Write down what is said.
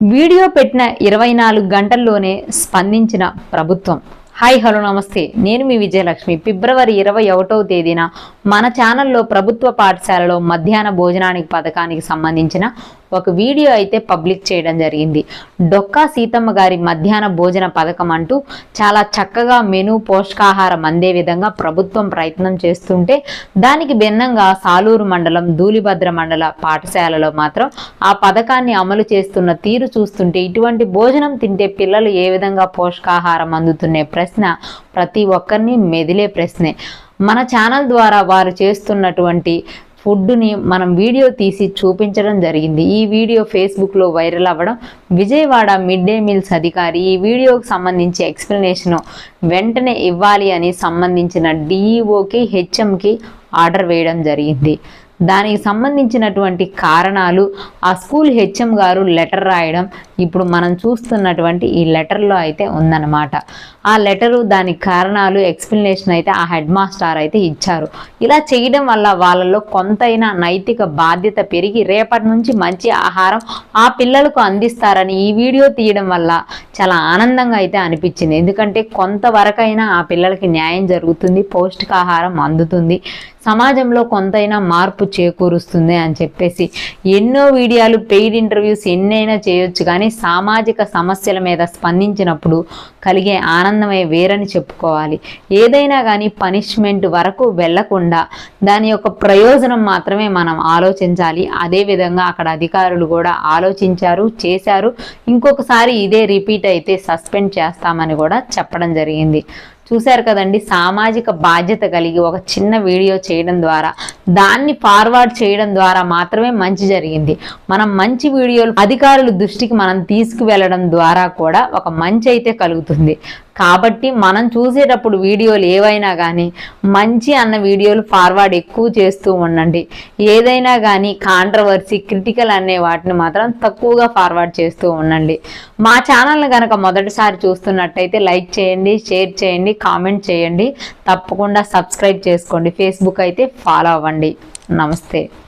Video పెట్టిన ఇరవై నాలుగు గంటల్లోనే స్పందించిన ప్రభుత్వం. హాయ్ హలో నమస్తే. నేను మీ విజయలక్ష్మి. ఫిబ్రవరి ఇరవై ఒకటవ తేదీన మన ఛానల్లో ప్రభుత్వ పాఠశాలలో మధ్యాహ్న భోజనానికి పథకానికి సంబంధించిన ఒక వీడియో అయితే పబ్లిక్ చేయడం జరిగింది. డొక్కా సీతమ్మ గారి మధ్యాహ్న భోజన పథకం అంటూ చాలా చక్కగా మెను పోషకాహారం అందే విధంగా ప్రభుత్వం ప్రయత్నం చేస్తుంటే దానికి భిన్నంగా సాలూరు మండలం ధూళిభద్ర మండల పాఠశాలలో మాత్రం ఆ పథకాన్ని అమలు చేస్తున్న తీరు చూస్తుంటే ఇటువంటి భోజనం తింటే పిల్లలు ఏ విధంగా పోషకాహారం అందుతున్న ప్రశ్న ప్రతి ఒక్కరిని మెదిలే ప్రశ్నే. మన ఛానల్ ద్వారా వారు చేస్తున్నటువంటి ఫుడ్ని మనం వీడియో తీసి చూపించడం జరిగింది. ఈ వీడియో ఫేస్బుక్లో వైరల్ అవ్వడం విజయవాడ మిడ్ డే మీల్స్ అధికారి ఈ వీడియోకి సంబంధించి ఎక్స్ప్లెనేషన్ వెంటనే ఇవ్వాలి అని సంబంధించిన డిఈఓకి హెచ్ఎంకి ఆర్డర్ వేయడం జరిగింది. దానికి సంబంధించినటువంటి కారణాలు ఆ స్కూల్ హెచ్ఎం గారు లెటర్ రాయడం ఇప్పుడు మనం చూస్తున్నటువంటి ఈ లెటర్లో అయితే ఉందన్నమాట. ఆ లెటరు దానికి కారణాలు ఎక్స్ప్లెనేషన్ అయితే ఆ హెడ్ మాస్టర్ అయితే ఇచ్చారు. ఇలా చేయడం వల్ల వాళ్ళలో కొంతైనా నైతిక బాధ్యత పెరిగి రేపటి నుంచి మంచి ఆహారం ఆ పిల్లలకు అందిస్తారని ఈ వీడియో తీయడం వల్ల చాలా ఆనందంగా అయితే అనిపించింది. ఎందుకంటే కొంతవరకైనా ఆ పిల్లలకి న్యాయం జరుగుతుంది పౌష్టికాహారం అందుతుంది సమాజంలో కొంతైనా మార్పు చేకూరుస్తుంది అని చెప్పేసి ఎన్నో వీడియోలు పెయిడ్ ఇంటర్వ్యూస్ ఎన్నైనా చేయొచ్చు. కానీ సామాజిక సమస్యల మీద స్పందించినప్పుడు కలిగే ఆనందమే వేరని చెప్పుకోవాలి. ఏదైనా కానీ పనిష్మెంట్ వరకు వెళ్ళకుండా దాని యొక్క ప్రయోజనం మాత్రమే మనం ఆలోచించాలి. అదేవిధంగా అక్కడ అధికారులు కూడా ఆలోచించారు చేశారు. ఇంకొకసారి ఇదే రిపీట్ అయితే సస్పెండ్ చేస్తామని కూడా చెప్పడం జరిగింది. చూశారు కదండి సామాజిక బాధ్యత కలిగి ఒక చిన్న వీడియో చేయడం ద్వారా దాన్ని ఫార్వర్డ్ చేయడం ద్వారా మాత్రమే మంచి జరిగింది. మనం మంచి వీడియోలు అధికారుల దృష్టికి మనం తీసుకువెళ్ళడం ద్వారా కూడా ఒక మంచి అయితే కలుగుతుంది. కాబట్టి మనం చూసేటప్పుడు వీడియోలు ఏవైనా కానీ మంచి అన్న వీడియోలు ఫార్వర్డ్ ఎక్కువ చేస్తూ ఉండండి. ఏదైనా కానీ కాంట్రవర్సీ క్రిటికల్ అనే వాటిని మాత్రం తక్కువగా ఫార్వర్డ్ చేస్తూ ఉండండి. మా ఛానల్ని కనుక మొదటిసారి చూస్తున్నట్టయితే లైక్ చేయండి షేర్ చేయండి కామెంట్ చేయండి. తప్పకుండా సబ్స్క్రైబ్ చేసుకోండి. ఫేస్బుక్ అయితే ఫాలో అవ్వండి. నమస్తే.